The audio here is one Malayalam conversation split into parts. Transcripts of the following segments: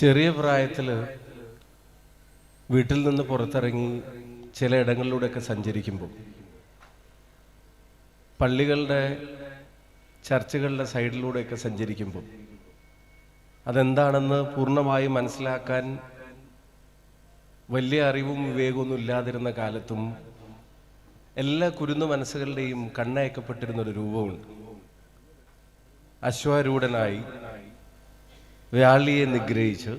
ചെറിയ പ്രായത്തിൽ വീട്ടിൽ നിന്ന് പുറത്തിറങ്ങി ചില ഇടങ്ങളിലൂടെയൊക്കെ സഞ്ചരിക്കുമ്പോൾ പള്ളികളുടെ ചർച്ചുകളുടെ സൈഡിലൂടെയൊക്കെ സഞ്ചരിക്കുമ്പോൾ അതെന്താണെന്ന് പൂർണമായി മനസ്സിലാക്കാൻ വലിയ അറിവും വിവേകമൊന്നും ഇല്ലാതിരുന്ന കാലത്തും എല്ലാ കുരുന്നു മനസ്സുകളുടെയും കണ്ണയക്കപ്പെട്ടിരുന്ന ഒരു രൂപമുണ്ട്. അശ്വാരൂഢനായി വ്യാളിയെ നിഗ്രഹിച്ചു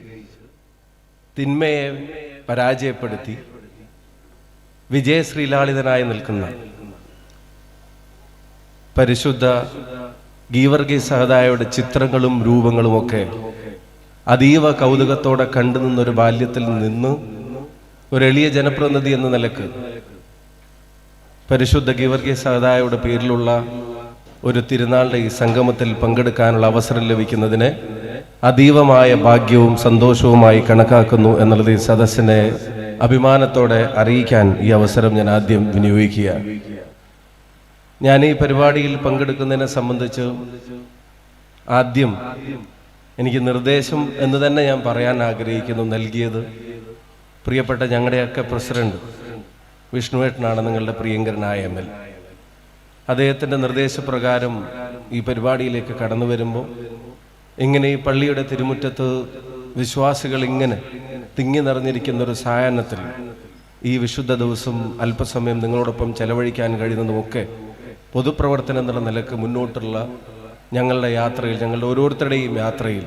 തിന്മയെ പരാജയപ്പെടുത്തി വിജയശ്രീലാളിതനായി നിൽക്കുന്ന പരിശുദ്ധ ഗീവർഗി സഹദായയുടെ ചിത്രങ്ങളും രൂപങ്ങളും ഒക്കെ അതീവ കൗതുകത്തോടെ കണ്ടു നിന്നൊരു ബാല്യത്തിൽ നിന്ന് ഒരു എളിയ ജനപ്രതിനിധി എന്ന നിലയ്ക്ക് പരിശുദ്ധ ഗീവർഗി സഹദായയുടെ പേരിലുള്ള ഒരു തിരുനാളിന്റെ ഈ സംഗമത്തിൽ പങ്കെടുക്കാനുള്ള അവസരം ലഭിക്കുന്നതിന് അതീവമായ ഭാഗ്യവും സന്തോഷവുമായി കണക്കാക്കുന്നു എന്നുള്ളത് ഈ സദസ്സിനെ അഭിമാനത്തോടെ അറിയിക്കാൻ ഈ അവസരം ഞാൻ ആദ്യം വിനിയോഗിക്കുക. ഞാൻ ഈ പരിപാടിയിൽ പങ്കെടുക്കുന്നതിനെ സംബന്ധിച്ച് ആദ്യം എനിക്ക് നിർദ്ദേശം എന്ന് തന്നെ ഞാൻ പറയാൻ ആഗ്രഹിക്കുന്നു നൽകിയത് പ്രിയപ്പെട്ട ഞങ്ങളുടെയൊക്കെ പ്രസിഡന്റ് വിഷ്ണുവേട്ടനാണ് നിങ്ങളുടെ പ്രിയങ്കരനായ എം എൽ. അദ്ദേഹത്തിന്റെ നിർദ്ദേശപ്രകാരം ഈ പരിപാടിയിലേക്ക് കടന്നു വരുമ്പോൾ ഇങ്ങനെ ഈ പള്ളിയുടെ തിരുമുറ്റത്ത് വിശ്വാസികൾ ഇങ്ങനെ തിങ്ങി നിറഞ്ഞിരിക്കുന്ന ഒരു സായാഹ്നത്തിൽ ഈ വിശുദ്ധ ദിവസം അല്പസമയം നിങ്ങളോടൊപ്പം ചെലവഴിക്കാൻ കഴിയുന്നതുമൊക്കെ പൊതുപ്രവർത്തനം എന്നുള്ള നിലയ്ക്ക് മുന്നോട്ടുള്ള ഞങ്ങളുടെ യാത്രയിൽ ഞങ്ങളുടെ ഓരോരുത്തരുടെയും യാത്രയിൽ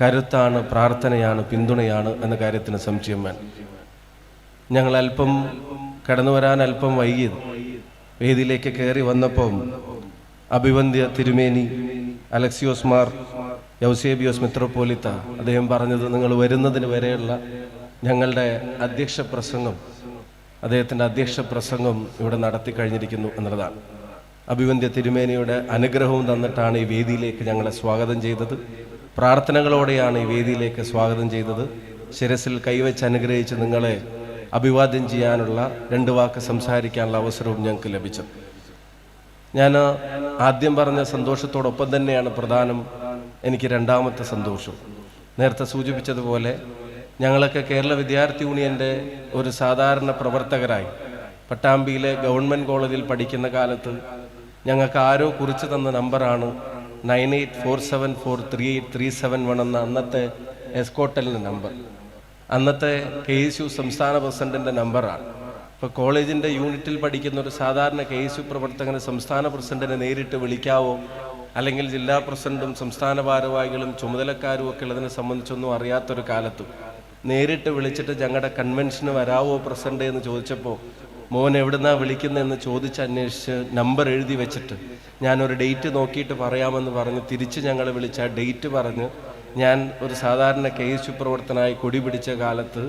കരുത്താണ് പ്രാർത്ഥനയാണ് പിന്തുണയാണ് എന്ന കാര്യത്തിന് സംശയം വേണം ഞങ്ങൾ അല്പം കടന്നു വരാൻ അല്പം വൈകിയത്. വേദിയിലേക്ക് കയറി വന്നപ്പം അഭിവന്ധ്യ തിരുമേനി അലക്സിയോസ് മാർ യൗസേബിയോസ് മിത്രോപോലിത്ത അദ്ദേഹം പറഞ്ഞത് നിങ്ങൾ വരുന്നതിന് വരെയുള്ള ഞങ്ങളുടെ അധ്യക്ഷ പ്രസംഗം അദ്ദേഹത്തിന്റെ അധ്യക്ഷ പ്രസംഗം ഇവിടെ നടത്തി കഴിഞ്ഞിരിക്കുന്നു എന്നുള്ളതാണ്. അഭിവന്ദ്യ തിരുമേനിയുടെ അനുഗ്രഹവും തന്നിട്ടാണ് ഈ വേദിയിലേക്ക് ഞങ്ങളെ സ്വാഗതം ചെയ്തത്. പ്രാർത്ഥനകളോടെയാണ് ഈ വേദിയിലേക്ക് സ്വാഗതം ചെയ്തത്. ശിരസിൽ കൈവച്ച് അനുഗ്രഹിച്ച് നിങ്ങളെ അഭിവാദ്യം ചെയ്യാനുള്ള രണ്ട് വാക്ക് സംസാരിക്കാനുള്ള അവസരവും ഞങ്ങൾക്ക് ലഭിച്ചു. ഞാൻ ആദ്യം പറഞ്ഞ സന്തോഷത്തോടൊപ്പം തന്നെയാണ് പ്രധാനം എനിക്ക് രണ്ടാമത്തെ സന്തോഷം. നേരത്തെ സൂചിപ്പിച്ചതുപോലെ ഞങ്ങളൊക്കെ കേരള വിദ്യാർത്ഥി യൂണിയന്റെ ഒരു സാധാരണ പ്രവർത്തകരായി. പട്ടാമ്പിയിലെ ഗവൺമെന്റ് കോളേജിൽ പഠിക്കുന്ന കാലത്ത് ഞങ്ങൾക്ക് ആരോ കുറിച്ച് തന്ന നമ്പറാണ് nine eight four seven four three eight three seven one എന്ന അന്നത്തെ എസ്കോട്ടലിന്റെ നമ്പർ. അന്നത്തെ കെ എസ് യു സംസ്ഥാന പ്രസിഡന്റിന്റെ നമ്പറാണ്. ഇപ്പോൾ കോളേജിന്റെ യൂണിറ്റിൽ പഠിക്കുന്ന ഒരു സാധാരണ കെ എസ് യു പ്രവർത്തകന് സംസ്ഥാന പ്രസിഡന്റിനെ നേരിട്ട് വിളിക്കാവോ അല്ലെങ്കിൽ ജില്ലാ പ്രസിഡന്റും സംസ്ഥാന ഭാരവാഹികളും ചുമതലക്കാരും ഒക്കെ ഉള്ളതിനെ സംബന്ധിച്ചൊന്നും അറിയാത്തൊരു കാലത്ത് നേരിട്ട് വിളിച്ചിട്ട് ഞങ്ങളുടെ കൺവെൻഷന് വരാവോ പ്രസിഡന്റ് എന്ന് ചോദിച്ചപ്പോൾ മോൻ എവിടുന്നാ വിളിക്കുന്നതെന്ന് ചോദിച്ച് അന്വേഷിച്ച് നമ്പർ എഴുതി വെച്ചിട്ട് ഞാനൊരു ഡേറ്റ് നോക്കിയിട്ട് പറയാമെന്ന് പറഞ്ഞ് തിരിച്ച് ഞങ്ങളെ വിളിച്ച ഡേറ്റ് പറഞ്ഞ് ഞാൻ ഒരു സാധാരണ കെ എസ് യു പ്രവർത്തനായി കൊടി പിടിച്ച കാലത്ത്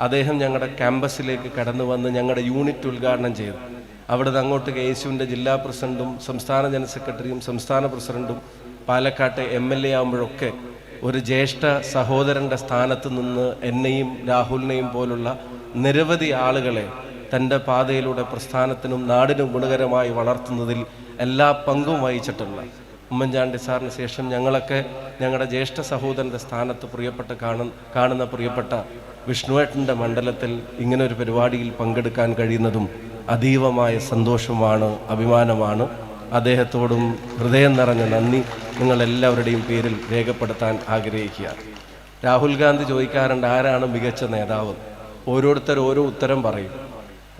അദ്ദേഹം ഞങ്ങളുടെ ക്യാമ്പസിലേക്ക് കടന്നു വന്ന് ഞങ്ങളുടെ യൂണിറ്റ് ഉദ്ഘാടനം ചെയ്തു. അവിടുന്ന് അങ്ങോട്ട് കെ എസ് യുവിന്റെ ജില്ലാ പ്രസിഡന്റും സംസ്ഥാന ജനറൽ സെക്രട്ടറിയും സംസ്ഥാന പ്രസിഡന്റും പാലക്കാട്ടെ എം എൽ എ ആകുമ്പോഴൊക്കെ ഒരു ജ്യേഷ്ഠ സഹോദരന്റെ സ്ഥാനത്ത് നിന്ന് എന്നെയും രാഹുലിനെയും പോലുള്ള നിരവധി ആളുകളെ തന്റെ പാതയിലൂടെ പ്രസ്ഥാനത്തിനും നാടിനും ഗുണകരമായി വളർത്തുന്നതിൽ എല്ലാ പങ്കും വഹിച്ചിട്ടുള്ള ഉമ്മൻചാണ്ടി സാറിന് ശേഷം ഞങ്ങളൊക്കെ ഞങ്ങളുടെ ജ്യേഷ്ഠ സഹോദരന്റെ സ്ഥാനത്ത് പ്രിയപ്പെട്ട കാണു കാണുന്ന പ്രിയപ്പെട്ട വിഷ്ണുവേട്ടന്റെ മണ്ഡലത്തിൽ ഇങ്ങനെ ഒരു പരിപാടിയിൽ പങ്കെടുക്കാൻ കഴിയുന്നതും അതീവമായ സന്തോഷമാണ് അഭിമാനമാണ്. അദ്ദേഹത്തോടും ഹൃദയം നിറഞ്ഞ നന്ദി നിങ്ങളെല്ലാവരുടെയും പേരിൽ രേഖപ്പെടുത്താൻ ആഗ്രഹിക്കുക. രാഹുൽ ഗാന്ധി ചോദിക്കാറുണ്ട് ആരാണ് മികച്ച നേതാവ്? ഓരോരുത്തർ ഓരോ ഉത്തരം പറയും.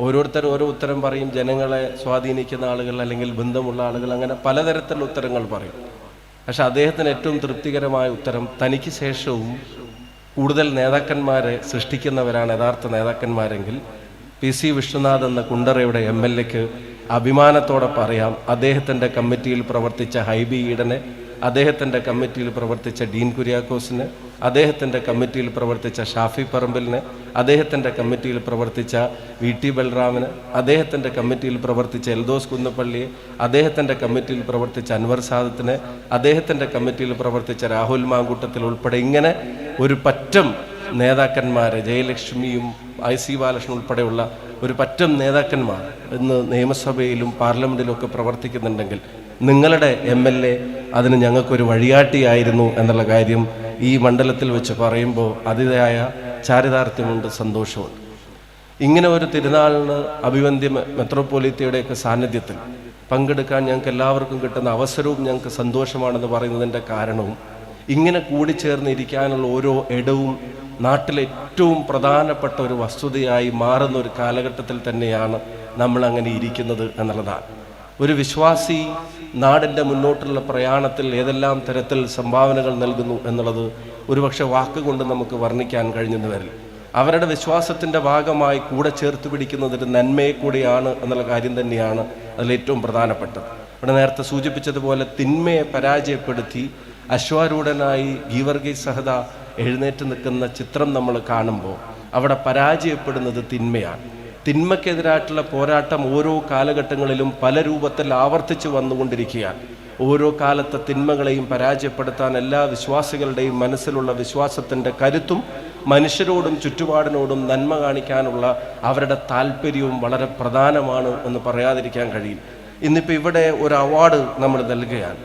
ഓരോരുത്തർ ഓരോ ഉത്തരം പറയും ജനങ്ങളെ സ്വാധീനിക്കുന്ന ആളുകൾ അല്ലെങ്കിൽ ബന്ധമുള്ള ആളുകൾ അങ്ങനെ പലതരത്തിലുള്ള ഉത്തരങ്ങൾ പറയും. പക്ഷെ അദ്ദേഹത്തിന് ഏറ്റവും തൃപ്തികരമായ ഉത്തരം തനിക്ക് ശേഷവും കൂടുതൽ നേതാക്കന്മാരെ സൃഷ്ടിക്കുന്നവരാണ് യഥാർത്ഥ നേതാക്കന്മാരെങ്കിൽ പി സി വിശ്വനാഥ് എന്ന കുണ്ടറയുടെ എം എൽ എക്ക് അഭിമാനത്തോടെ പറയാം. അദ്ദേഹത്തിന്റെ കമ്മിറ്റിയിൽ പ്രവർത്തിച്ച ഹൈബി ഈഡനെ അദ്ദേഹത്തിന്റെ കമ്മിറ്റിയിൽ പ്രവർത്തിച്ച ഡീൻ കുര്യാക്കോസിന് അദ്ദേഹത്തിന്റെ കമ്മിറ്റിയിൽ പ്രവർത്തിച്ച ഷാഫി പറമ്പിലിന് അദ്ദേഹത്തിന്റെ കമ്മിറ്റിയിൽ പ്രവർത്തിച്ച വി ടി ബൽറാമിന് അദ്ദേഹത്തിന്റെ കമ്മിറ്റിയിൽ പ്രവർത്തിച്ച എൽദോസ് കുന്നപ്പള്ളിയെ അദ്ദേഹത്തിന്റെ കമ്മിറ്റിയിൽ പ്രവർത്തിച്ച അൻവർ സാദത്തിന് അദ്ദേഹത്തിന്റെ കമ്മിറ്റിയിൽ പ്രവർത്തിച്ച രാഹുൽ മാങ്കൂട്ടത്തിൽ ഉൾപ്പെടെ ഇങ്ങനെ ഒരു പറ്റം നേതാക്കന്മാരെ ജയലക്ഷ്മിയും ഐ സി ബാലകൃഷ്ണൻ ഉൾപ്പെടെയുള്ള ഒരു പറ്റം നേതാക്കന്മാർ ഇന്ന് നിയമസഭയിലും പാർലമെന്റിലും ഒക്കെ പ്രവർത്തിക്കുന്നുണ്ടെങ്കിൽ നിങ്ങളുടെ എം എൽ എ അതിന് ഞങ്ങൾക്കൊരു വഴികാട്ടിയായിരുന്നു എന്നുള്ള കാര്യം ഈ മണ്ഡലത്തിൽ വെച്ച് പറയുമ്പോൾ അതിയായ ചാരിതാർത്ഥ്യമുണ്ട് സന്തോഷമുണ്ട്. ഇങ്ങനെ ഒരു തിരുനാളിന് അഭിവന്ദ്യ മെത്രോപൊലീത്തയുടെയൊക്കെ സാന്നിധ്യത്തിൽ പങ്കെടുക്കാൻ ഞങ്ങൾക്ക് എല്ലാവർക്കും കിട്ടുന്ന അവസരവും ഞങ്ങൾക്ക് സന്തോഷമാണെന്ന് പറയുന്നതിന്റെ കാരണവും ഇങ്ങനെ കൂടിച്ചേർന്നിരിക്കാനുള്ള ഓരോ ഇടവും നാട്ടിലെ ഏറ്റവും പ്രധാനപ്പെട്ട ഒരു വസ്തുതയായി മാറുന്ന ഒരു കാലഘട്ടത്തിൽ തന്നെയാണ് നമ്മൾ അങ്ങനെ ഇരിക്കുന്നത് എന്നുള്ളതാണ്. ഒരു വിശ്വാസി നാടിന്റെ മുന്നോട്ടുള്ള പ്രയാണത്തിൽ ഏതെല്ലാം തരത്തിൽ സംഭാവനകൾ നൽകുന്നു എന്നുള്ളത് ഒരുപക്ഷെ വാക്കുകൊണ്ട് നമുക്ക് വർണിക്കാൻ കഴിഞ്ഞെന്ന് വരില്ല. അവരുടെ വിശ്വാസത്തിന്റെ ഭാഗമായി കൂടെ ചേർത്ത് പിടിക്കുന്നതിന്റെ നന്മയെ കൂടിയാണ് എന്നുള്ള കാര്യം തന്നെയാണ് അതിലേറ്റവും പ്രധാനപ്പെട്ടത്. ഇവിടെ നേരത്തെ സൂചിപ്പിച്ചതുപോലെ തിന്മയെ പരാജയപ്പെടുത്തി അശ്വാരൂഢനായി ഗീവർഗീസ് സഹത എഴുന്നേറ്റ് നിൽക്കുന്ന ചിത്രം നമ്മൾ കാണുമ്പോൾ അവിടെ പരാജയപ്പെടുന്നത് തിന്മയാണ്. തിന്മയ്ക്കെതിരായിട്ടുള്ള പോരാട്ടം ഓരോ കാലഘട്ടങ്ങളിലും പല രൂപത്തിൽ ആവർത്തിച്ചു വന്നുകൊണ്ടിരിക്കുകയാണ്. ഓരോ കാലത്തെ തിന്മകളെയും പരാജയപ്പെടുത്താൻ എല്ലാ വിശ്വാസികളുടെയും മനസ്സിലുള്ള വിശ്വാസത്തിന്റെ കരുത്തും മനുഷ്യരോടും ചുറ്റുപാടിനോടും നന്മ കാണിക്കാനുള്ള അവരുടെ താല്പര്യവും വളരെ പ്രധാനമാണ് എന്ന് പറയാതിരിക്കാൻ കഴിയും ഇന്നിപ്പോൾ ഇവിടെ ഒരു അവാർഡ് നമ്മൾ നൽകുകയാണ്.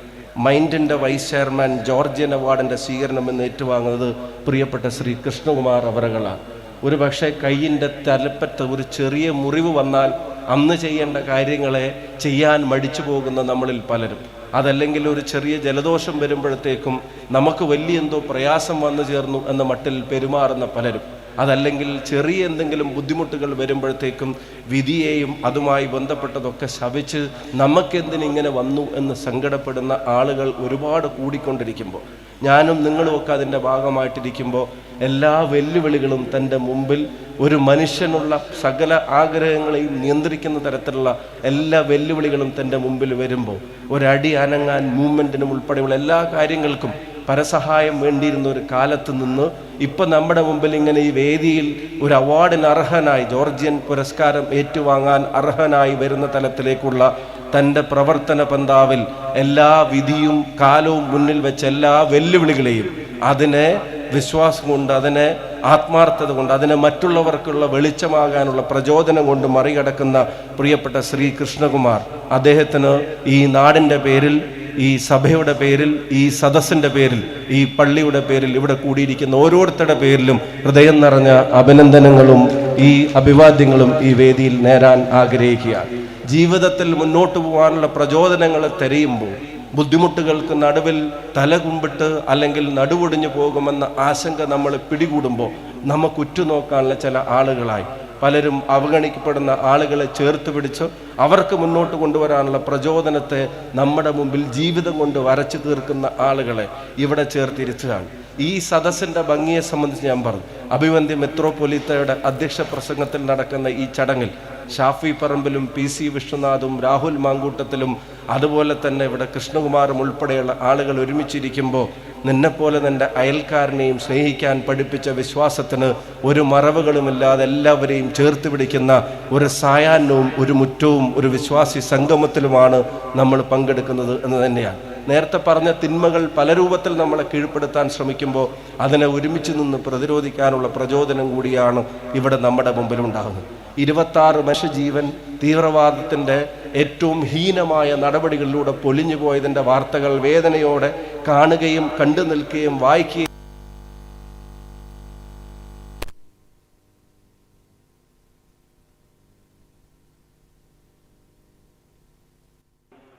മൈൻഡിന്റെ വൈസ് ചെയർമാൻ ജോർജിയൻ അവാർഡിന്റെ സ്വീകരണം എന്ന് ഏറ്റുവാങ്ങുന്നത് പ്രിയപ്പെട്ട ശ്രീ കൃഷ്ണകുമാർ അവരകളാണ് ഒരു പക്ഷേ കയ്യിന്റെ തലപ്പത്ത് ഒരു ചെറിയ മുറിവ് വന്നാൽ അന്ന് ചെയ്യേണ്ട കാര്യങ്ങളെ ചെയ്യാൻ മടിച്ചു പോകുന്ന നമ്മളിൽ പലരും. അതല്ലെങ്കിൽ ഒരു ചെറിയ ജലദോഷം വരുമ്പോഴത്തേക്കും നമുക്ക് വലിയ എന്തോ പ്രയാസം വന്നു ചേർന്നു എന്ന മട്ടിൽ പെരുമാറുന്ന പലരും. അതല്ലെങ്കിൽ ചെറിയ എന്തെങ്കിലും ബുദ്ധിമുട്ടുകൾ വരുമ്പോഴത്തേക്കും വിധിയെയും അതുമായി ബന്ധപ്പെട്ടതൊക്കെ ശവിച്ച് നമുക്കെന്തിനിങ്ങനെ വന്നു എന്ന് സങ്കടപ്പെടുന്ന ആളുകൾ ഒരുപാട് കൂടിക്കൊണ്ടിരിക്കുമ്പോൾ ഞാനും നിങ്ങളുമൊക്കെ അതിന്റെ ഭാഗമായിട്ടിരിക്കുമ്പോൾ എല്ലാ വെല്ലുവിളികളും തന്റെ മുമ്പിൽ ഒരു മനുഷ്യനുള്ള സകല ആഗ്രഹങ്ങളെയും നിയന്ത്രിക്കുന്ന തരത്തിലുള്ള എല്ലാ വെല്ലുവിളികളും തന്റെ മുമ്പിൽ വരുമ്പോൾ ഒരടി അനങ്ങാൻ മൂവ്മെന്റിനും ഉൾപ്പെടെയുള്ള എല്ലാ കാര്യങ്ങൾക്കും പരസഹായം വേണ്ടിയിരുന്ന ഒരു കാലത്ത് നിന്ന് ഇപ്പം നമ്മുടെ മുമ്പിൽ ഇങ്ങനെ ഈ വേദിയിൽ ഒരു അവാർഡിന് അർഹനായി ജോർജിയൻ പുരസ്കാരം ഏറ്റുവാങ്ങാൻ അർഹനായി വരുന്ന തലത്തിലേക്കുള്ള തന്റെ പ്രവർത്തന പന്താവിൽ എല്ലാ വിധിയും കാലവും മുന്നിൽ വെച്ച എല്ലാ വെല്ലുവിളികളെയും അതിനെ വിശ്വാസം കൊണ്ട് അതിനെ ആത്മാർത്ഥത കൊണ്ട് അതിനെ മറ്റുള്ളവർക്കുള്ള വെളിച്ചമാകാനുള്ള പ്രചോദനം കൊണ്ട് മറികടക്കുന്ന പ്രിയപ്പെട്ട ശ്രീ കൃഷ്ണകുമാർ അദ്ദേഹത്തിന് ഈ നാടിന്റെ പേരിൽ ഈ സഭയുടെ പേരിൽ ഈ സദസ്സിന്റെ പേരിൽ ഈ പള്ളിയുടെ പേരിൽ ഇവിടെ കൂടിയിരിക്കുന്ന ഓരോരുത്തരുടെ പേരിലും ഹൃദയം നിറഞ്ഞ അഭിനന്ദനങ്ങളും ഈ അഭിവാദ്യങ്ങളും ഈ വേദിയിൽ നേരാൻ ആഗ്രഹിക്കുകയാണ്. ജീവിതത്തിൽ മുന്നോട്ട് പോകാനുള്ള പ്രചോദനങ്ങൾ തെരയുമ്പോൾ ബുദ്ധിമുട്ടുകൾക്ക് നടുവിൽ തല കുമ്പിട്ട് അല്ലെങ്കിൽ നടുവൊടിഞ്ഞു പോകുമെന്ന ആശങ്ക നമ്മൾ പിടികൂടുമ്പോൾ നമുക്ക് ഉറ്റുനോക്കാനുള്ള ചില ആളുകളായി പലരും അവഗണിക്കപ്പെടുന്ന ആളുകളെ ചേർത്ത് പിടിച്ച് അവർക്ക് മുന്നോട്ട് കൊണ്ടുവരാനുള്ള പ്രചോദനത്തെ നമ്മുടെ മുമ്പിൽ ജീവിതം കൊണ്ട് വരച്ചു തീർക്കുന്ന ആളുകളെ ഇവിടെ ചേർത്തിരിച്ചതാണ്. ഈ സദസ്സിന്റെ ഭംഗിയെ സംബന്ധിച്ച് ഞാൻ പറഞ്ഞു. അഭിവന്ദ്യ മെത്രോപൊലീത്തയുടെ അധ്യക്ഷ പ്രസംഗത്തിൽ നടക്കുന്ന ഈ ചടങ്ങിൽ ഷാഫി പറമ്പിലും പി സി വിഷ്ണുനാഥും രാഹുൽ മാങ്കൂട്ടത്തിലും അതുപോലെ തന്നെ ഇവിടെ കൃഷ്ണകുമാറും ഉൾപ്പെടെയുള്ള ആളുകൾ ഒരുമിച്ചിരിക്കുമ്പോൾ നിന്നെപ്പോലെ നിന്റെ അയൽക്കാരനെയും സ്നേഹിക്കാൻ പഠിപ്പിച്ച വിശ്വാസത്തിന് ഒരു മറവുകളുമില്ലാതെ എല്ലാവരെയും ചേർത്ത് പിടിക്കുന്ന ഒരു സായാഹ്നവും ഒരു മുറ്റവും ഒരു വിശ്വാസി സംഗമത്തിലുമാണ് നമ്മൾ പങ്കെടുക്കുന്നത് എന്ന് തന്നെയാണ്. നേരത്തെ പറഞ്ഞ തിന്മകൾ പല രൂപത്തിൽ നമ്മളെ കീഴ്പ്പെടുത്താൻ ശ്രമിക്കുമ്പോൾ അതിനെ ഒരുമിച്ച് നിന്ന് പ്രതിരോധിക്കാനുള്ള പ്രചോദനം കൂടിയാണ് ഇവിടെ നമ്മുടെ മുമ്പിലുണ്ടാകുന്നത്. ഇരുപത്താറ് മനുഷ്യജീവൻ തീവ്രവാദത്തിന്റെ ഏറ്റവും ഹീനമായ നടപടികളിലൂടെ പൊലിഞ്ഞു പോയതിന്റെ വാർത്തകൾ വേദനയോടെ കാണുകയും കണ്ടു നിൽക്കുകയും വായിക്കുകയും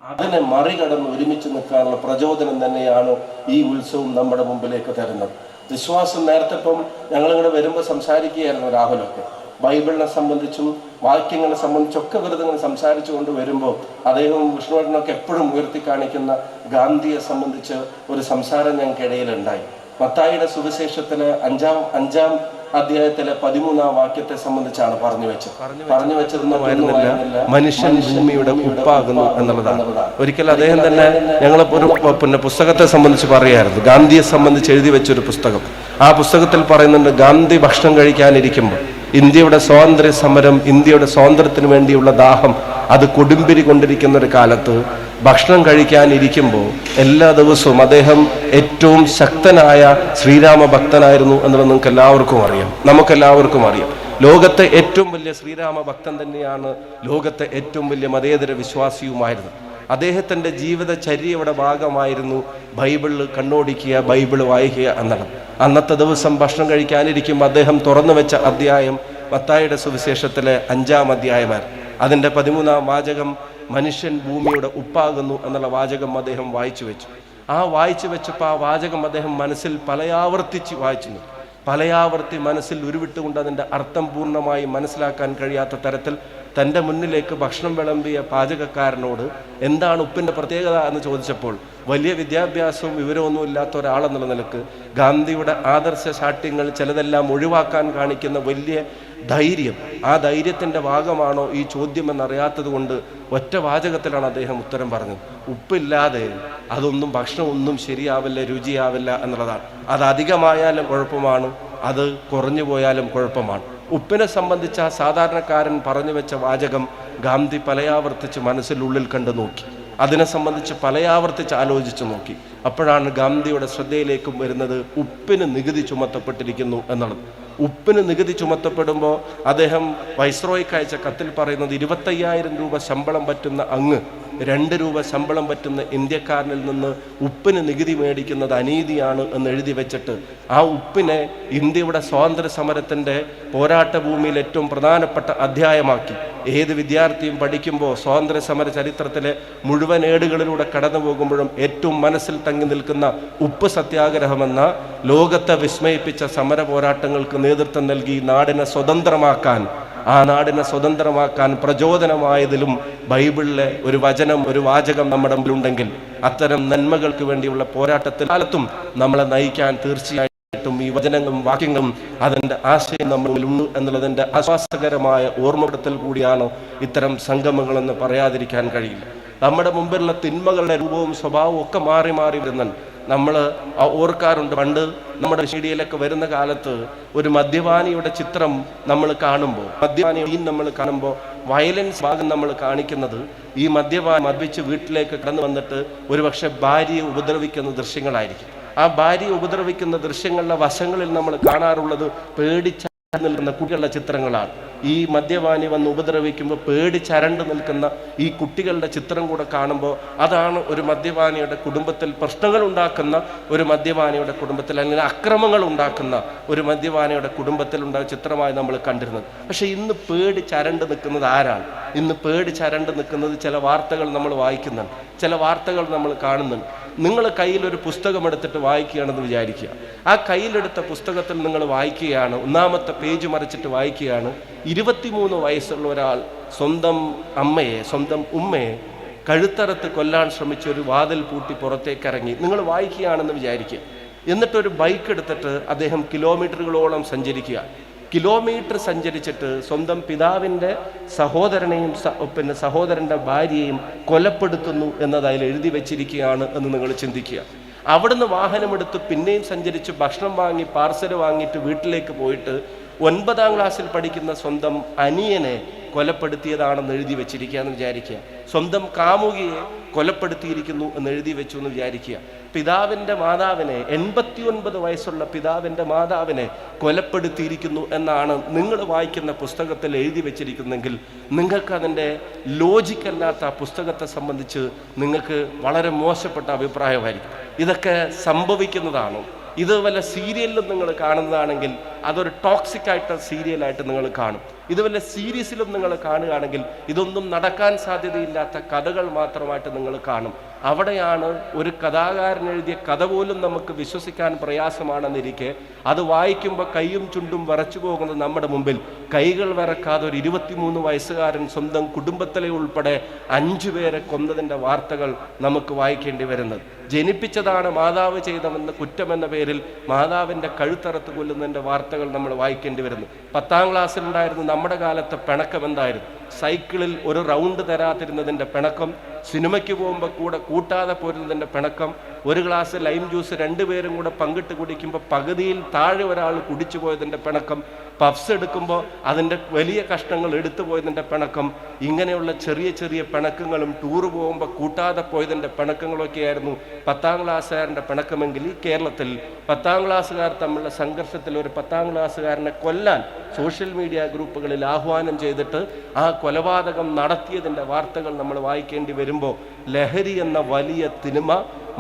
അതിനെ മറികടന്ന് ഒരുമിച്ച് നിൽക്കാനുള്ള പ്രചോദനം തന്നെയാണ് ഈ ഉത്സവം നമ്മുടെ മുമ്പിലേക്ക് തരുന്നത്. വിശ്വാസം നേരത്തെ ഇപ്പം ഞങ്ങളിങ്ങനെ വരുമ്പോൾ സംസാരിക്കുകയായിരുന്നു രാഹുലൊക്കെ. ബൈബിളിനെ സംബന്ധിച്ചും വാക്യങ്ങളെ സംബന്ധിച്ചൊക്കെ വെറുതെ ഇങ്ങനെ സംസാരിച്ചു കൊണ്ട് വരുമ്പോൾ അദ്ദേഹവും വിഷ്ണുവേട്ടനൊക്കെ എപ്പോഴും ഉയർത്തി കാണിക്കുന്ന ഗാന്ധിയെ സംബന്ധിച്ച് ഒരു സംസാരം ഞങ്ങൾക്കിടയിലുണ്ടായി മത്തായിയുടെ സുവിശേഷത്തിലെ അഞ്ചാം അഞ്ചാം അധ്യായത്തിലെ പതിമൂന്നാം വാക്യത്തെ സംബന്ധിച്ചാണ് പറഞ്ഞു വെച്ചത്. പറഞ്ഞു വെച്ചതെന്ന് വരുന്നില്ല മനുഷ്യൻ ഭൂമിയുടെ ഉപ്പാകുന്നു എന്നുള്ളതാണ്. ഒരിക്കൽ അദ്ദേഹം തന്നെ ഞങ്ങൾ ഒരു പിന്നെ പുസ്തകത്തെ സംബന്ധിച്ച് പറയായിരുന്നു. ഗാന്ധിയെ സംബന്ധിച്ച് എഴുതി വെച്ചൊരു പുസ്തകം. ആ പുസ്തകത്തിൽ പറയുന്നുണ്ട് ഗാന്ധി ഭക്ഷണം കഴിക്കാനിരിക്കുമ്പോൾ. ഇന്ത്യയുടെ സ്വാതന്ത്ര്യ സമരം ഇന്ത്യയുടെ സ്വാതന്ത്ര്യത്തിന് വേണ്ടിയുള്ള ദാഹം അത് കൊടുമ്പിരി കൊണ്ടിരിക്കുന്ന ഒരു കാലത്ത് ഭക്ഷണം കഴിക്കാനിരിക്കുമ്പോൾ എല്ലാ ദിവസവും അദ്ദേഹം ഏറ്റവും ശക്തനായ ശ്രീരാമ ഭക്തനായിരുന്നു എന്നുള്ളത് നിങ്ങൾക്ക് എല്ലാവർക്കും അറിയാം. നമുക്കെല്ലാവർക്കും അറിയാം. ലോകത്തെ ഏറ്റവും വലിയ ശ്രീരാമ ഭക്തൻ തന്നെയാണ് ലോകത്തെ ഏറ്റവും വലിയ മതേതര വിശ്വാസിയുമായിരുന്നു അദ്ദേഹത്തിന്റെ ജീവിതചര്യയുടെ ഭാഗമായിരുന്നു ബൈബിളിൽ കണ്ണോടിക്കുക ബൈബിൾ വായിക്കുക എന്നുള്ളത് അന്നത്തെ ദിവസം ഭക്ഷണം കഴിക്കാനിരിക്കും അദ്ദേഹം തുറന്നു വെച്ച അധ്യായം മത്തായുടെ സുവിശേഷത്തിലെ അഞ്ചാം അധ്യായമാണ് അതിന്റെ പതിമൂന്നാം വാചകം മനുഷ്യൻ ഭൂമിയുടെ ഉപ്പാകുന്നു എന്നുള്ള വാചകം അദ്ദേഹം വായിച്ചു വെച്ചു. ആ വായിച്ചു വെച്ചപ്പോൾ ആ വാചകം അദ്ദേഹം മനസ്സിൽ പലയാവർത്തിച്ച് വായിച്ചു. പലയാവർത്തി മനസ്സിൽ ഉരുവിട്ടുകൊണ്ട് അതിന്റെ അർത്ഥം പൂർണമായി മനസ്സിലാക്കാൻ കഴിയാത്ത തരത്തിൽ തന്റെ മുന്നിലേക്ക് ഭക്ഷണം വിളമ്പിയ പാചകക്കാരനോട് എന്താണ് ഉപ്പിന്റെ പ്രത്യേകത എന്ന് ചോദിച്ചപ്പോൾ വലിയ വിദ്യാഭ്യാസവും വിവരമൊന്നും ഇല്ലാത്ത ഒരാളെന്നുള്ള നിലയ്ക്ക് ഗാന്ധിയുടെ ആദർശ ശാഠ്യങ്ങൾ ചിലതെല്ലാം ഒഴിവാക്കാൻ കാണിക്കുന്ന വലിയ ധൈര്യം ആ ധൈര്യത്തിന്റെ ഭാഗമാണോ ഈ ചോദ്യം എന്നറിയാത്തത് കൊണ്ട് ഒറ്റ വാചകത്തിലാണ് അദ്ദേഹം ഉത്തരം പറഞ്ഞത്. ഉപ്പില്ലാതെ അതൊന്നും ഭക്ഷണമൊന്നും ശരിയാവില്ല രുചിയാവില്ല എന്നുള്ളതാണ്. അത് അധികമായാലും കുഴപ്പമാണ് അത് കുറഞ്ഞു പോയാലും കുഴപ്പമാണ്. ഉപ്പിനെ സംബന്ധിച്ച് ആ സാധാരണക്കാരൻ പറഞ്ഞു വെച്ച വാചകം ഗാന്ധി പലയാവർത്തിച്ച് മനസ്സിലുള്ളിൽ കണ്ടു നോക്കി. അതിനെ സംബന്ധിച്ച് പലയാവർത്തിച്ച് ആലോചിച്ചു നോക്കി. അപ്പോഴാണ് ഗാന്ധിയുടെ ശ്രദ്ധയിലേക്കും വരുന്നത് ഉപ്പിന് നികുതി ചുമത്തപ്പെട്ടിരിക്കുന്നു എന്നുള്ളത്. ഉപ്പിന് നികുതി ചുമത്തപ്പെടുമ്പോൾ അദ്ദേഹം വൈസ്രോയ്ക്ക് അയച്ച കത്തിൽ പറയുന്നത് ഇരുപത്തയ്യായിരം രൂപ ശമ്പളം പറ്റുന്ന അങ്ങ് രണ്ട് രൂപ ശമ്പളം പറ്റുന്ന ഇന്ത്യക്കാരനിൽ നിന്ന് ഉപ്പിന് നികുതി മേടിക്കുന്നത് അനീതിയാണ് എന്ന് എഴുതി വെച്ചിട്ട് ആ ഉപ്പിനെ ഇന്ത്യയുടെ സ്വാതന്ത്ര്യ സമരത്തിന്റെ പോരാട്ട ഭൂമിയിൽ ഏറ്റവും പ്രധാനപ്പെട്ട അധ്യായമാക്കി. ഏത് വിദ്യാർത്ഥിയും പഠിക്കുമ്പോൾ സ്വാതന്ത്ര്യ സമര ചരിത്രത്തിലെ മുഴുവൻ ഏടുകളിലൂടെ കടന്നു പോകുമ്പോഴും ഏറ്റവും മനസ്സിൽ തങ്ങി നിൽക്കുന്ന ഉപ്പ് സത്യാഗ്രഹമെന്ന ലോകത്തെ വിസ്മയിപ്പിച്ച സമര പോരാട്ടങ്ങൾക്ക് നേതൃത്വം നൽകി നാടിനെ സ്വതന്ത്രമാക്കാൻ ആ നാടിനെ സ്വതന്ത്രമാക്കാൻ പ്രചോദനമായതിലും ബൈബിളിലെ ഒരു വചനം ഒരു വാചകം നമ്മുടെ മുമ്പിലുണ്ടെങ്കിൽ അത്തരം നന്മകൾക്ക് വേണ്ടിയുള്ള പോരാട്ടത്തിൽ കാലത്തും നമ്മളെ നയിക്കാൻ തീർച്ചയായിട്ടും ഈ വചനങ്ങളും വാക്യങ്ങളും അതിന്റെ ആശയം നമ്മളിലുണ്ട് എന്നുള്ളതിന്റെ ആശ്വാസകരമായ ഓർമ്മപ്പെടുത്തൽ കൂടിയാണ് ഇത്തരം സംഗമങ്ങളെന്ന് പറയാതിരിക്കാൻ കഴിയില്ല. നമ്മുടെ മുമ്പിലുള്ള തിന്മകളുടെ രൂപവും സ്വഭാവവും ഒക്കെ മാറി മാറി വരുന്നുണ്ട് നമ്മൾ ഓർക്കാറുണ്ട്. പണ്ട് നമ്മുടെ മീഡിയയിലൊക്കെ വരുന്ന കാലത്ത് ഒരു മദ്യപാനിയുടെ ചിത്രം നമ്മൾ കാണുമ്പോൾ മദ്യപാനി നമ്മൾ കാണുമ്പോൾ വയലൻസ് ഭാഗം നമ്മൾ കാണിക്കുന്നത് ഈ മദ്യപാനി മദ്യപിച്ച് വീട്ടിലേക്ക് കടന്നു വന്നിട്ട് ഒരുപക്ഷെ ഭാര്യയെ ഉപദ്രവിക്കുന്ന ദൃശ്യങ്ങളായിരിക്കും. ആ ഭാര്യയെ ഉപദ്രവിക്കുന്ന ദൃശ്യങ്ങളുടെ വശങ്ങളിൽ നമ്മൾ കാണാറുള്ളത് പേടിച്ച നിൽക്കുന്ന കുട്ടികളുടെ ചിത്രങ്ങളാണ്. ഈ മദ്യപാനി വന്ന് ഉപദ്രവിക്കുമ്പോൾ പേടി ചരണ്ട് നിൽക്കുന്ന ഈ കുട്ടികളുടെ ചിത്രം കൂടെ കാണുമ്പോൾ അതാണ് ഒരു മദ്യപാനിയുടെ കുടുംബത്തിൽ പ്രശ്നങ്ങൾ ഉണ്ടാക്കുന്ന ഒരു മദ്യപാനിയുടെ കുടുംബത്തിൽ അല്ലെങ്കിൽ അക്രമങ്ങൾ ഉണ്ടാക്കുന്ന ഒരു മദ്യപാനിയുടെ കുടുംബത്തിൽ ഉണ്ടായ ചിത്രമായി നമ്മൾ കണ്ടിരുന്നത്. പക്ഷേ ഇന്ന് പേടിച്ചരണ്ട് നിൽക്കുന്നത് ആരാണ്? ഇന്ന് പേടിച്ചരണ്ട് നിൽക്കുന്നത് ചില വാർത്തകൾ നമ്മൾ വായിക്കുന്നുണ്ട്. ചില വാർത്തകൾ നമ്മൾ കാണുന്നുണ്ട്. നിങ്ങൾ കയ്യിലൊരു ഒരു പുസ്തകം എടുത്തിട്ട് വായിക്കുകയാണെന്ന് വിചാരിക്കുക. ആ കയ്യിലെടുത്ത പുസ്തകത്തിൽ നിങ്ങൾ വായിക്കുകയാണ്. ഒന്നാമത്തെ പേജ് മറിച്ചിട്ട് വായിക്കുകയാണ്. ഇരുപത്തിമൂന്ന് വയസ്സുള്ള ഒരാൾ സ്വന്തം അമ്മയെ സ്വന്തം ഉമ്മയെ കഴുത്തറത്ത് കൊല്ലാൻ ശ്രമിച്ച ഒരു വാതിൽ പൂട്ടി പുറത്തേക്ക് ഇറങ്ങി നിങ്ങൾ വായിക്കുകയാണെന്ന് വിചാരിക്കുക. എന്നിട്ടൊരു ബൈക്ക് എടുത്തിട്ട് അദ്ദേഹം കിലോമീറ്ററുകളോളം സഞ്ചരിക്കുക. കിലോമീറ്റർ സഞ്ചരിച്ചിട്ട് സ്വന്തം പിതാവിന്റെ സഹോദരനെയും പിന്നെ സഹോദരന്റെ ഭാര്യയെയും കൊലപ്പെടുത്തുന്നു എന്നത് അതിൽ എഴുതി വെച്ചിരിക്കുകയാണ് എന്ന് നിങ്ങൾ ചിന്തിക്കുക. അവിടുന്ന് വാഹനമെടുത്ത് പിന്നെയും സഞ്ചരിച്ച് ഭക്ഷണം വാങ്ങി പാർസൽ വാങ്ങിയിട്ട് വീട്ടിലേക്ക് പോയിട്ട് ഒൻപതാം ക്ലാസ്സിൽ പഠിക്കുന്ന സ്വന്തം അനിയനെ കൊലപ്പെടുത്തിയതാണെന്ന് എഴുതി വെച്ചിരിക്കുക എന്ന് വിചാരിക്കുക. സ്വന്തം കാമുകിയെ കൊലപ്പെടുത്തിയിരിക്കുന്നു എന്ന് എഴുതി വെച്ചു എന്ന് വിചാരിക്കുക. പിതാവിന്റെ മാതാവിനെ എൺപത്തി ഒൻപത് വയസ്സുള്ള പിതാവിന്റെ മാതാവിനെ കൊലപ്പെടുത്തിയിരിക്കുന്നു എന്നാണ് നിങ്ങൾ വായിക്കുന്ന പുസ്തകത്തിൽ എഴുതി വെച്ചിരിക്കുന്നെങ്കിൽ നിങ്ങൾക്ക് അതിന്റെ ലോജിക്കല്ലാത്ത പുസ്തകത്തെ സംബന്ധിച്ച് നിങ്ങൾക്ക് വളരെ മോശപ്പെട്ട അഭിപ്രായമായിരിക്കും. ഇതൊക്കെ സംഭവിക്കുന്നതാണ്. ഇത് വല്ല സീരിയലിലും നിങ്ങൾ കാണുന്നതാണെങ്കിൽ അതൊരു ടോക്സിക് ആയിട്ട് സീരിയലായിട്ട് നിങ്ങൾ കാണും. ഇത് വല്ല സീരീസിലും നിങ്ങൾ കാണുകയാണെങ്കിൽ ഇതൊന്നും നടക്കാൻ സാധ്യതയില്ലാത്ത കഥകൾ മാത്രമായിട്ട് നിങ്ങൾ കാണും. അവിടെയാണ് ഒരു കഥാകാരൻ എഴുതിയ കഥ പോലും നമുക്ക് വിശ്വസിക്കാൻ പ്രയാസമാണെന്നിരിക്കെ അത് വായിക്കുമ്പോൾ കൈയും ചുണ്ടും വരച്ചു പോകുന്നത് നമ്മുടെ മുമ്പിൽ. കൈകൾ വരക്കാതെ ഒരു ഇരുപത്തിമൂന്ന് വയസ്സുകാരൻ സ്വന്തം കുടുംബത്തിലെ ഉൾപ്പെടെ അഞ്ചു പേരെ കൊന്നതിന്റെ വാർത്തകൾ നമുക്ക് വായിക്കേണ്ടി വരുന്നത്. ജനിപ്പിച്ചതാണ് മാതാവ് ചെയ്തമെന്ന കുറ്റമെന്ന പേരിൽ മാതാവിന്റെ കഴുത്തറത്ത് കൊല്ലുന്നതിന്റെ വാർത്തകൾ നമ്മൾ വായിക്കേണ്ടി വരുന്നു. പത്താം ക്ലാസ്സിലുണ്ടായിരുന്ന നമ്മുടെ കാലത്തെ പിണക്കം എന്തായിരുന്നു സൈക്കിളിൽ ഒരു റൗണ്ട് തരാതിരുന്നതിന്റെ പിണക്കം സിനിമയ്ക്ക് പോകുമ്പോൾ കൂടെ കൂട്ടാതെ പോരുന്നതിന്റെ പിണക്കം ഒരു ഗ്ലാസ് ലൈം ജ്യൂസ് രണ്ടുപേരും കൂടെ പങ്കിട്ട് കുടിക്കുമ്പോൾ പകുതിയിൽ താഴെ ഒരാൾ കുടിച്ചു പോയതിന്റെ പിണക്കം. പഫ്സ് എടുക്കുമ്പോൾ അതിന്റെ വലിയ കഷ്ണങ്ങൾ എടുത്തു പോയതിന്റെ പിണക്കം. ഇങ്ങനെയുള്ള ചെറിയ ചെറിയ പിണക്കങ്ങളും ടൂർ പോകുമ്പോൾ കൂട്ടാതെ പോയതിന്റെ പിണക്കങ്ങളൊക്കെയായിരുന്നു പത്താം ക്ലാസ്സുകാരന്റെ പിണക്കമെങ്കിൽ ഈ കേരളത്തിൽ. പത്താം ക്ലാസ്സുകാർ തമ്മിലുള്ള സംഘർഷത്തിൽ ഒരു പത്താം ക്ലാസ്സുകാരനെ കൊല്ലാൻ സോഷ്യൽ മീഡിയ ഗ്രൂപ്പുകളിൽ ആഹ്വാനം ചെയ്തിട്ട് ആ കൊലപാതകം നടത്തിയതിന്റെ വാർത്തകൾ നമ്മൾ വായിക്കേണ്ടി വരുമ്പോൾ ലഹരി എന്ന വലിയ തിന്മ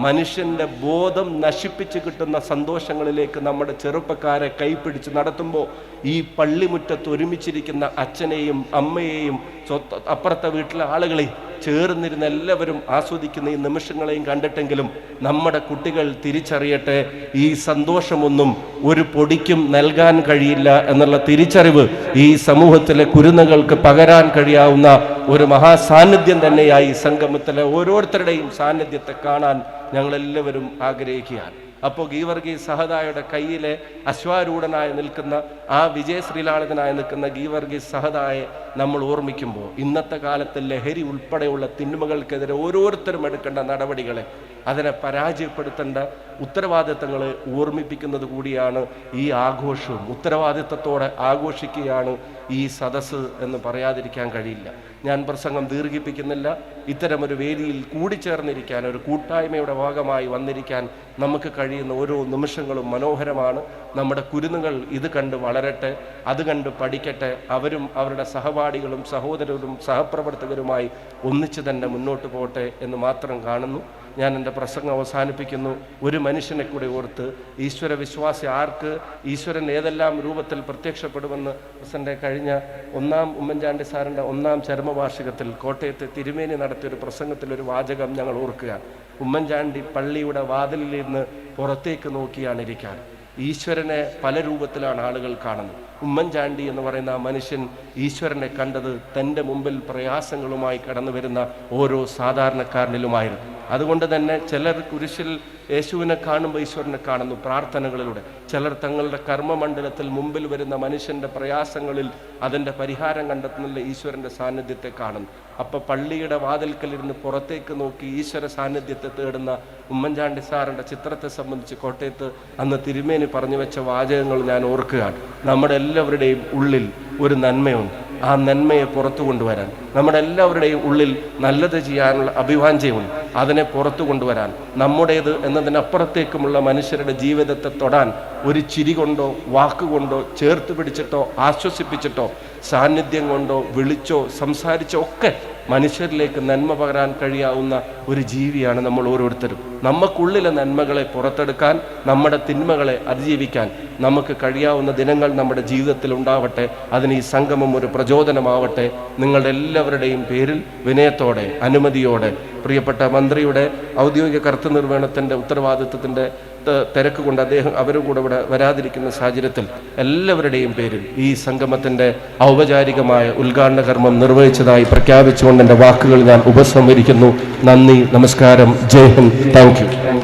മനുഷ്യന്റെ ബോധം നശിപ്പിച്ച് കിട്ടുന്ന സന്തോഷങ്ങളിലേക്ക് നമ്മുടെ ചെറുപ്പക്കാരെ കൈപ്പിടിച്ച് നടത്തുമ്പോൾ ഈ പള്ളിമുറ്റത്ത് ഒരുമിച്ചിരിക്കുന്ന അച്ഛനെയും അമ്മയെയും സ്വത്ത് അപ്പുറത്തെ വീട്ടിലെ ആളുകളെയും ചേർന്നിരുന്ന എല്ലാവരും ആസ്വദിക്കുന്ന ഈ നിമിഷങ്ങളെയും കണ്ടിട്ടെങ്കിലും നമ്മുടെ കുട്ടികൾ തിരിച്ചറിയട്ടെ ഈ സന്തോഷമൊന്നും ഒരു പൊടിക്കും നൽകാൻ കഴിയില്ല എന്നുള്ള തിരിച്ചറിവ് ഈ സമൂഹത്തിലെ കുരുന്നുകൾക്ക് പകരാൻ കഴിയാവുന്ന ഒരു മഹാസാന്നിധ്യം തന്നെയായി സംഗമത്തിലെ ഓരോരുത്തരുടെയും സാന്നിധ്യത്തെ കാണാൻ ഞങ്ങളെല്ലാവരും ആഗ്രഹിക്കുകയാണ്. അപ്പോൾ ഗീവർഗീ സഹദായുടെ കയ്യിലെ അശ്വാരൂഢനായി നിൽക്കുന്ന ആ വിജയശ്രീലാളിതനായി നിൽക്കുന്ന ഗീവർഗീ സഹദായെ നമ്മൾ ഓർമ്മിക്കുമ്പോൾ ഇന്നത്തെ കാലത്ത് ലഹരി ഉൾപ്പെടെയുള്ള തിന്മകൾക്കെതിരെ ഓരോരുത്തരും എടുക്കേണ്ട നടപടികളെ അതിനെ പരാജയപ്പെടുത്തേണ്ട ഉത്തരവാദിത്തങ്ങളെ ഓർമ്മിപ്പിക്കുന്നത് കൂടിയാണ് ഈ ആഘോഷവും. ഉത്തരവാദിത്തത്തോടെ ആഘോഷിക്കുകയാണ് ഈ സദസ്സ് എന്ന് പറയാതിരിക്കാൻ കഴിയില്ല. ഞാൻ പ്രസംഗം ദീർഘിപ്പിക്കുന്നില്ല. ഇത്തരമൊരു വേദിയിൽ കൂടിച്ചേർന്നിരിക്കാൻ ഒരു കൂട്ടായ്മയുടെ ഭാഗമായി വന്നിരിക്കാൻ നമുക്ക് കഴിയുന്ന ഓരോ നിമിഷങ്ങളും മനോഹരമാണ്. നമ്മുടെ കുരുന്നുകൾ ഇത് കണ്ട് വളരട്ടെ അത് കണ്ട് പഠിക്കട്ടെ. അവരും അവരുടെ സഹപാഠികളും സഹോദരരും സഹപ്രവർത്തകരുമായി ഒന്നിച്ച് തന്നെ മുന്നോട്ട് പോകട്ടെ എന്ന് മാത്രം കാണുന്നു. ഞാൻ എന്റെ പ്രസംഗം അവസാനിപ്പിക്കുന്നു. ഒരു മനുഷ്യനെ കൂടി ഓർത്ത് ഈശ്വര വിശ്വാസി ആർക്ക് ഈശ്വരൻ ഏതെല്ലാം രൂപത്തിൽ പ്രത്യക്ഷപ്പെടുമെന്ന് പ്രസന്റെ കഴിഞ്ഞ ഒന്നാം ഉമ്മൻചാണ്ടി സാറിന്റെ ഒന്നാം ചരമവാർഷികത്തിൽ കോട്ടയത്തെ തിരുമേനി നടത്തിയ ഒരു പ്രസംഗത്തിൽ ഒരു വാചകം ഞങ്ങൾ ഓർക്കുക. ഉമ്മൻചാണ്ടി പള്ളിയുടെ വാതിലിൽ നിന്ന് പുറത്തേക്ക് നോക്കിയാണ് ഇരിക്കാൻ. ഈശ്വരനെ പല രൂപത്തിലാണ് ആളുകൾ കാണുന്നത്. ഉമ്മൻചാണ്ടി എന്ന് പറയുന്ന ആ മനുഷ്യൻ ഈശ്വരനെ കണ്ടത് തന്റെ മുമ്പിൽ പ്രയാസങ്ങളുമായി കടന്നു വരുന്ന ഓരോ സാധാരണക്കാരനിലുമായിരുന്നു. അതുകൊണ്ട് തന്നെ ചിലർ കുരിശിൽ യേശുവിനെ കാണുമ്പോൾ ഈശ്വരനെ കാണുന്നു പ്രാർത്ഥനകളിലൂടെ. ചിലർ തങ്ങളുടെ കർമ്മമണ്ഡലത്തിൽ മുമ്പിൽ വരുന്ന മനുഷ്യന്റെ പ്രയാസങ്ങളിൽ അതിന്റെ പരിഹാരം കണ്ടെത്തുന്നില്ല ഈശ്വരന്റെ സാന്നിധ്യത്തെ കാണുന്നു. അപ്പോൾ പള്ളിയുടെ വാതിൽക്കലിരുന്ന് പുറത്തേക്ക് നോക്കി ഈശ്വര സാന്നിധ്യത്തെ തേടുന്ന ഉമ്മൻചാണ്ടി സാറിന്റെ ചിത്രത്തെ സംബന്ധിച്ച് കോട്ടയത്ത് അന്ന് തിരുമേനി പറഞ്ഞു വെച്ച വാചകങ്ങൾ ഞാൻ ഓർക്കുകയാണ്. നമ്മുടെ എല്ലാവരുടെയും ഉള്ളിൽ ഒരു നന്മയുണ്ട്. ആ നന്മയെ പുറത്തു കൊണ്ടുവരാൻ. നമ്മുടെ എല്ലാവരുടെയും ഉള്ളിൽ നല്ലത് ചെയ്യാനുള്ള അഭിവാഞ്ചയുണ്ട് അതിനെ പുറത്തു കൊണ്ടുവരാൻ. നമ്മുടേത് എന്നതിനപ്പുറത്തേക്കുമുള്ള മനുഷ്യരുടെ ജീവിതത്തെ തൊടാൻ ഒരു ചിരി കൊണ്ടോ വാക്കുകൊണ്ടോ ചേർത്ത് പിടിച്ചിട്ടോ ആശ്വസിപ്പിച്ചിട്ടോ സാന്നിധ്യം കൊണ്ടോ വിളിച്ചോ സംസാരിച്ചോ ഒക്കെ മനുഷ്യരിലേക്ക് നന്മ പകരാൻ കഴിയാവുന്ന ഒരു ജീവിയാണ് നമ്മൾ ഓരോരുത്തരും. നമുക്കുള്ളിലെ നന്മകളെ പുറത്തെടുക്കാൻ നമ്മുടെ തിന്മകളെ അതിജീവിക്കാൻ നമുക്ക് കഴിയാവുന്ന ദിനങ്ങൾ നമ്മുടെ ജീവിതത്തിൽ ഉണ്ടാവട്ടെ. അതിന് ഈ സംഗമം ഒരു പ്രചോദനമാവട്ടെ. നിങ്ങളുടെ എല്ലാവരുടെയും പേരിൽ വിനയത്തോടെ അനുമതിയോടെ പ്രിയപ്പെട്ട മന്ത്രിയുടെ ഔദ്യോഗിക കർത്തനിർവഹണത്തിന്റെ ഉത്തരവാദിത്വത്തിന്റെ തിരക്ക് കൊണ്ട് അദ്ദേഹം അവരും കൂടെ ഇവിടെ വരാതിരിക്കുന്ന സാഹചര്യത്തിൽ എല്ലാവരുടെയും പേരിൽ ഈ സംഗമത്തിന്റെ ഔപചാരികമായ ഉദ്ഘാടന കർമ്മം നിർവഹിച്ചതായി പ്രഖ്യാപിച്ചുകൊണ്ട് എന്റെ വാക്കുകൾ ഞാൻ ഉപസംഹരിക്കുന്നു. നന്ദി നമസ്കാരം. ജയ് ഹിന്ദ്. Thank you.